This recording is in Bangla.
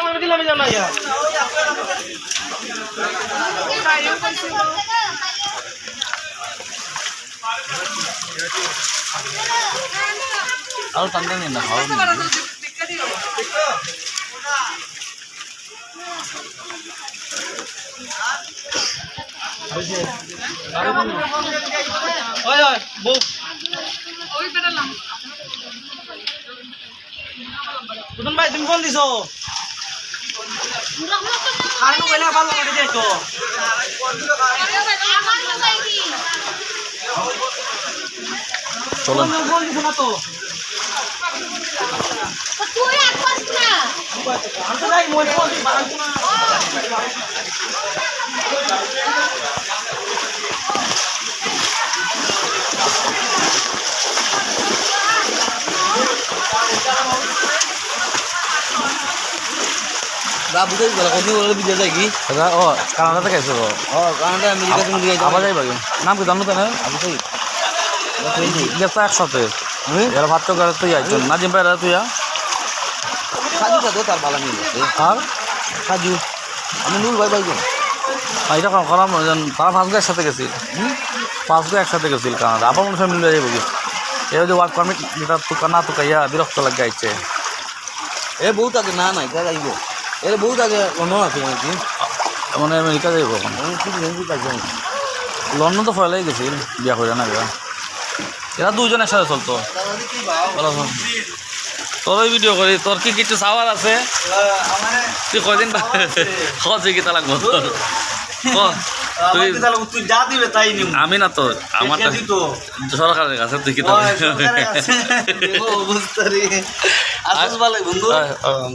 আমি দিলাম আমি দিলাম না তুতুন ভাই তুমি ফোন দিছো আর নো কইলা ভালো করে দিছো চলো ফোন দিছো না তো তুই না মোবাইল ফোন দিই গলা বলে কি? দাদা ও কানাডা থেকে এসে ও কারণটা আমেরিকা তুমি দিয়ে আবার যাই বাকি নাম কি জানো না আবু সাই। গেছে একসাথে। আমি? এরা ভাত তো করে তুই আইছেন না জিম পাইরা তুই সাজু সাথে তার ভালো মিল আর? সাজু। আমি নুর ভাই ভাই এটা করাম? তারা পাঁচ গো একসাথে গেছিল পাঁচ গো একসাথে গেছিল কানাডা। আবার মনে হয় মিলে যাব কি? এই যে ওয়ার্ক পারমিট যেটা তুকা না তুকা ইয়া বিরক্ত লাগে আইছে। এ বহুত আগে না না এটা যাইব। এর বহুত আগে অন্য আছে নাকি? মানে আমেরিকা যাইব লন্ডন তো ফয়লাই গেছিল বিয়া করে না বিয়া এরা দুজন একসাথে চলতো। তোর ভিডিও করি তোর কি কিছু সাওয়ার আছে? তুই কদিন খরচ কি লাগবো তোর আমি না তো আমার সরকারের কাছে তুই কি